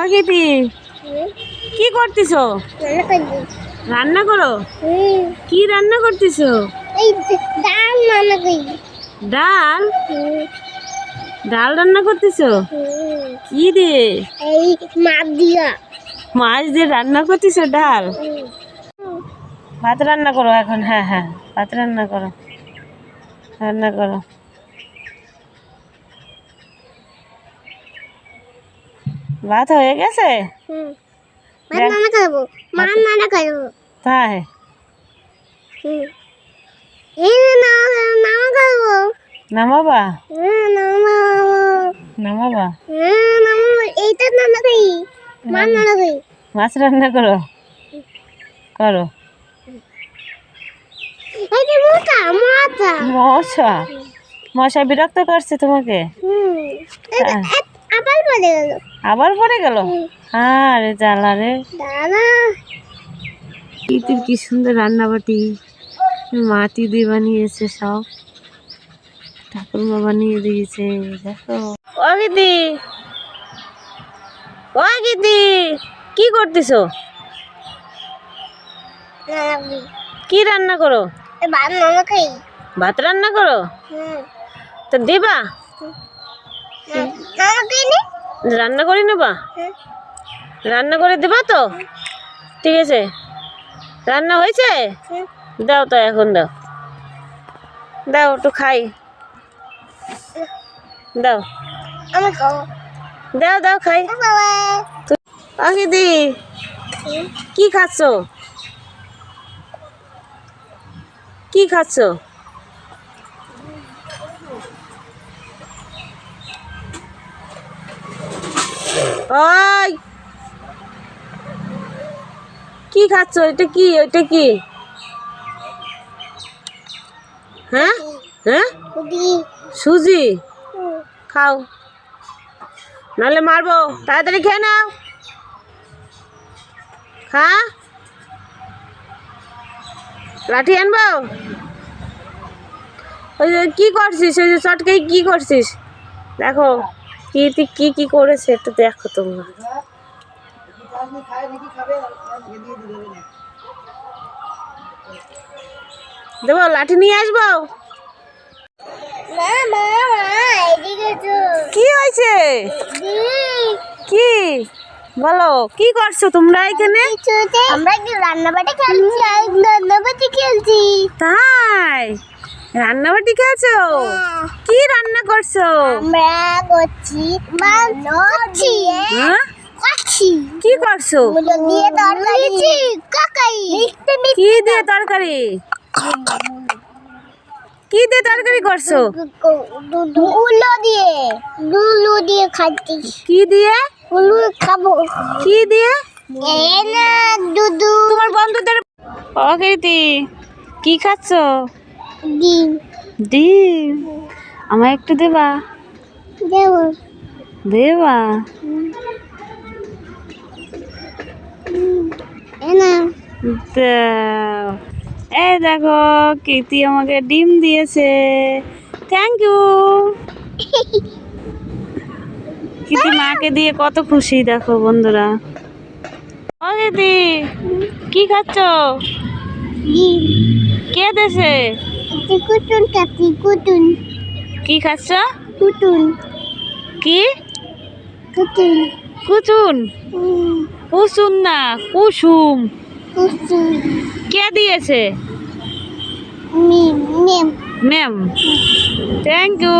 অগিতি কি করতেছ? রান্না করো? কি রান্না করতেছ? ডাল? ডাল ডাল রান্না করতেছ? কি এই মাছ দিয়া? মাছ দিয়ে রান্না করতেছ ডাল? ভাত রান্না করো এখন হ্যাঁ হ্যাঁ ভাত রান্না করো রান্না করো। ভাত হয়ে গেছে? মাছ খাব খাব তাই? এই না না খাব নামাবা নামাবো এইটা খাই মাছ নানা খাই মাছ রান্না করো। করো। মশা মশা। বিরক্ত করছে তোমাকে? হুম। আবার পড়ে গেল। আবার পড়ে গেল? আরে জ্বালা রে। দাদা। ইতির কি সুন্দর রান্নাবাটি। মাটি দিয়ে বানিয়েছে সব। ঠাকুরমা বানিয়ে দিয়েছে দেখো। ও গিদি ও গিদি কি করতেছো? কি রান্না করো? ভাত রান্না করো? হুম। তো দিবা? রান্না করে নেবা? রান্না করে দেবা তো? ঠিক আছে। রান্না হয়েছে? দাও তো এখন দাও। দাও একটু খাই। দাও। দাও দাও খাই। বাবা। দি কি খাচ্ছ? কি খাচ্ছ? ওই। কি খাচ্ছ? এটা কি? এটা কি? হ্যাঁ? হ্যাঁ? সুজি। খাও। নাহলে মারবো। তাড়াতাড়ি খেয়ে নাও। খা লাঠি আনব? ওই যে কি করছিস? ওই যে চটকে কি করছিস? দেখো। কি তুই কি কি করেছে একটু দেখো তোমরা। দেবো লাঠি নিয়ে আসব? কি হয়েছে? কি? বলো কি করছ তোমরা এখানে? আমরা রান্নাবাটি খেলছি? রান্নাবাটি খেলছি। তাই? রান্নাবাটি খেয়েছো? কি রান্না করছ? আমরা করছি মাংস করছি হ্যাঁ? করছি কি করছ? দিয়ে তরকারি। কাকাই। মিষ্টি কি দিয়ে তরকারি? কি দিয়ে তরকারি করছ? উলো দিয়ে। দিয়ে খাচ্ছি। কি দিয়ে? উলু খাব। কি দিয়ে? তোমার বন্ধুদের অকৃতি কি খাচ্ছো? ডিম। ডিম? আমায় একটু দেবা? দেব। দেবা। এই দেখো কীর্তি আমাকে ডিম দিয়েছে। থ্যাংক ইউ কীর্তি মাকে দিয়ে কত খুশি দেখো বন্ধুরা। ও দিদি কি খাচ্ছ? কে দেশে কুটুন কাটি কুটুন কি খাচ্ছ? কুটুন কি? কুটুন কুচুন। কুসুম না কুসুম। কুসুম। কে দিয়েছে? Mim. Name ma'am thank you